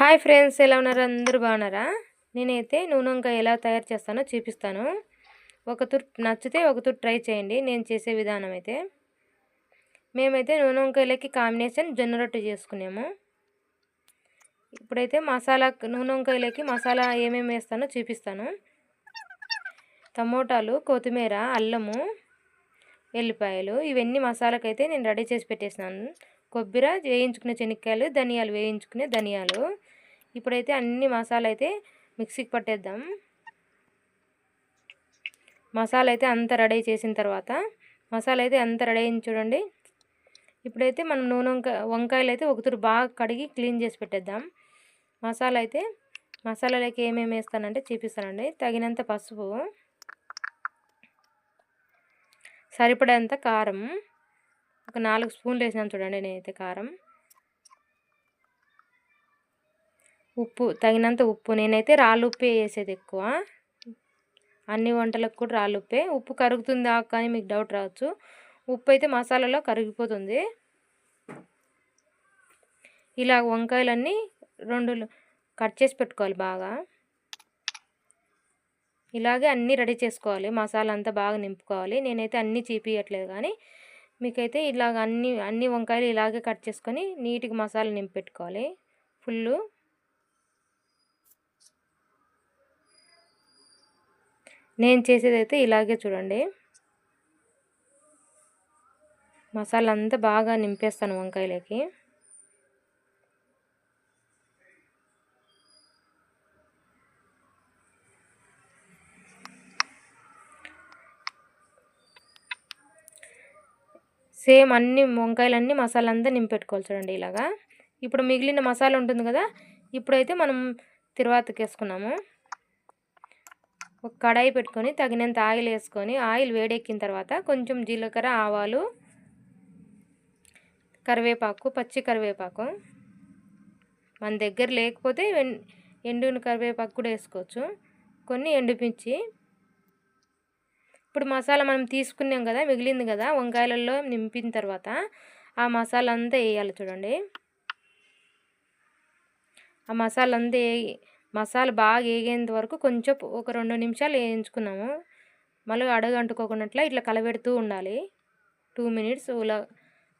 Hi friends ఎలా ఉన్నారు? అందరూ బాగున్నారా? నేనైతే నూనె వంకాయ ఎలా తయారు చేస్తానో చూపిస్తాను. ఒక తుర్ నచ్చితే ఒక తుర్ ట్రై చేయండి నేను చేసే విధానం అయితే. మేమైతే నూనె వంకాయలకి కాంబినేషన్ జొన్న రొట్టె చేసుకున్నాము. ఇప్పుడైతే మసాలా నూనె వంకాయలకి మసాలా ఏమేమి వేస్తానో చూపిస్తాను. టమోటాలు కొత్తిమీర అల్లము ఎల్లిపాయలు ఇవన్నీ మసాలాకైతే నేను రెడీ చేసి పెట్టేసినాను. కొబ్బరి వేయించుకునే శనక్కాయలు ధనియాలు వేయించుకునే ధనియాలు. ఇప్పుడైతే అన్ని మసాలా అయితే మిక్సీకి పట్టేద్దాం. మసాలా అయితే అంత రెడీ చేసిన తర్వాత మసాలా అయితే అంత రెడీ అయింది చూడండి. ఇప్పుడైతే మనం నూనె వంకాయ వంకాయలు అయితే ఒకతూరు బాగా కడిగి క్లీన్ చేసి పెట్టేద్దాం. మసాలా అయితే మసాలాలోకి ఏమేమి వేస్తానంటే చూపిస్తానండి. తగినంత పసుపు సరిపడేంత కారం ఒక నాలుగు స్పూన్లు వేసినాను చూడండి నేనైతే కారం. ఉప్పు తగినంత ఉప్పు. నేనైతే రాళ్ళు ఉప్పే వేసేది ఎక్కువ. అన్ని వంటలకు కూడా రాళ్ళు ఉప్పే. ఉప్పు కరుగుతుందా కానీ మీకు డౌట్ రావచ్చు. ఉప్పు అయితే మసాలాలో కరిగిపోతుంది. ఇలా వంకాయలన్నీ రెండు కట్ చేసి పెట్టుకోవాలి బాగా. ఇలాగే అన్నీ రెడీ చేసుకోవాలి. మసాలా అంతా బాగా నింపుకోవాలి. నేనైతే అన్నీ చీపియట్లేదు కానీ మీకైతే ఇలాగ అన్ని అన్ని వంకాయలు ఇలాగే కట్ చేసుకొని నీట్గా మసాలా నింపెట్టుకోవాలి. Full full. నేను చేసేదైతే ఇలాగే చూడండి. మసాలా అంతా బాగా నింపేస్తాను వంకాయలకి. సేమ్ అన్ని వంకాయలన్నీ మసాలా అంతా నింపెట్టుకోవాలి చూడండి ఇలాగా. ఇప్పుడు మిగిలిన మసాలా ఉంటుంది కదా ఇప్పుడైతే మనం తిరువాతకి వేసుకున్నాము. ఒక కడాయి పెట్టుకొని తగినంత ఆయిల్ వేసుకొని ఆయిల్ వేడెక్కిన తర్వాత కొంచెం జీలకర్ర ఆవాలు కరివేపాకు పచ్చి కరివేపాకు. మన దగ్గర లేకపోతే ఎండిన కరివేపాకు కూడా వేసుకోవచ్చు. కొన్ని ఎండుమిర్చి ఇప్పుడు మసాలా మనం తీసుకున్నాం కదా మిగిలింది కదా వంకాయలలో నింపిన తర్వాత ఆ మసాలా అంతా వేయాలి చూడండి. ఆ మసాలా అంతా మసాలా బాగా వేగేంత వరకు కొంచెం ఒక రెండు నిమిషాలు వేయించుకున్నాము. మళ్ళీ అడగంటుకోకున్నట్ల ఇట్లా కలబెడుతూ ఉండాలి. టూ మినిట్స్ అలా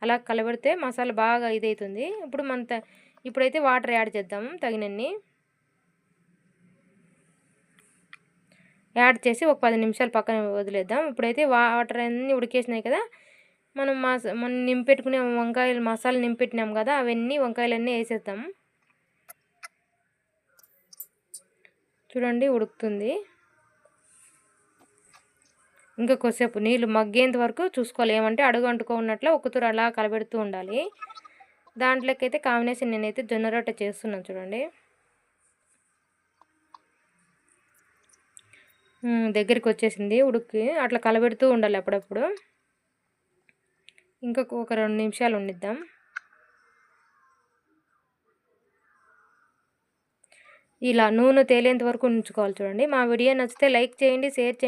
అలా కలబెడితే మసాలా బాగా ఇదవుతుంది ఇప్పుడు మన ఇప్పుడైతే వాటర్ యాడ్ చేద్దాము తగినన్ని. యాడ్ చేసి ఒక పది నిమిషాలు పక్కన వదిలేద్దాం. ఇప్పుడైతే వాటర్ అన్నీ ఉడికేసినాయి కదా. మనం మస మనం నింపెట్టుకునే వంకాయలు మసాలా నింపెట్టినాం కదా అవన్నీ వంకాయలన్నీ వేసేద్దాం. చూడండి ఉడుకుతుంది. ఇంకా కొద్దిసేపు నీళ్ళు మగ్గేంత వరకు చూసుకోవాలి. ఏమంటే అడుగు అంటుకున్నట్లు ఒకతూరు అలా కలబెడుతూ ఉండాలి. దాంట్లోకి అయితే కాంబినేషన్ నేనైతే జొన్న రొట్టె చేస్తున్నాను చూడండి. దగ్గరికి వచ్చేసింది ఉడుక్కి. అట్లా కలబెడుతూ ఉండాలి అప్పుడప్పుడు. ఇంకా ఒక రెండు నిమిషాలు ఉండిద్దాం. ఇలా నూనె తేలేంత వరకు ఉంచుకోవాలి చూడండి. మా వీడియో నచ్చితే లైక్ చేయండి షేర్ చేయండి.